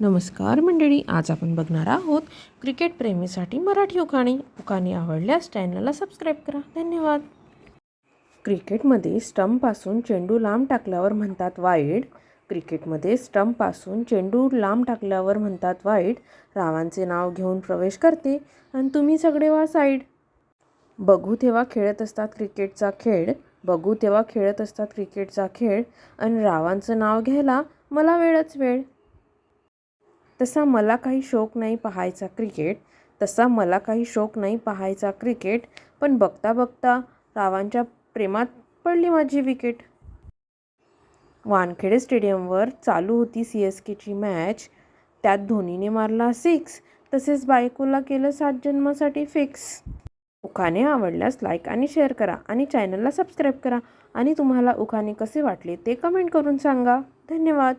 नमस्कार मंडळी आज आपण बघणार आहोत क्रिकेट प्रेमीसाठी मराठी उखाणी. उखाणी आवडल्यास चॅनलला सबस्क्राईब करा. धन्यवाद. क्रिकेटमध्ये स्टंपपासून चेंडू लांब टाकल्यावर म्हणतात वाईड क्रिकेटमध्ये स्टंपपासून चेंडू लांब टाकल्यावर म्हणतात वाईड रावांचे नाव घेऊन प्रवेश करते आणि तुम्ही सगळे वा साईड बघू तेव्हा खेळत असतात क्रिकेटचा खेळ. बघू तेव्हा खेळत असतात क्रिकेटचा खेळ. आणि रावांचं नाव घ्यायला मला वेळच वेळ. तसा मला काही शौक नाही पाहायचा क्रिकेट तसा मला काही शौक नाही पाहायचा क्रिकेट पण बघता बघता रावांच्या प्रेमात पडली माझी विकेट. वानखेडे स्टेडियमवर चालू होती सी एस केची मॅच. त्यात धोनीने मारला सिक्स तसेच बायकोला केलं सात जन्मासाठी फिक्स. उखाणे आवडल्यास लाईक आणि शेअर करा आणि चॅनलला सबस्क्राईब करा. आणि तुम्हाला उखाणे कसे वाटले ते कमेंट करून सांगा. धन्यवाद.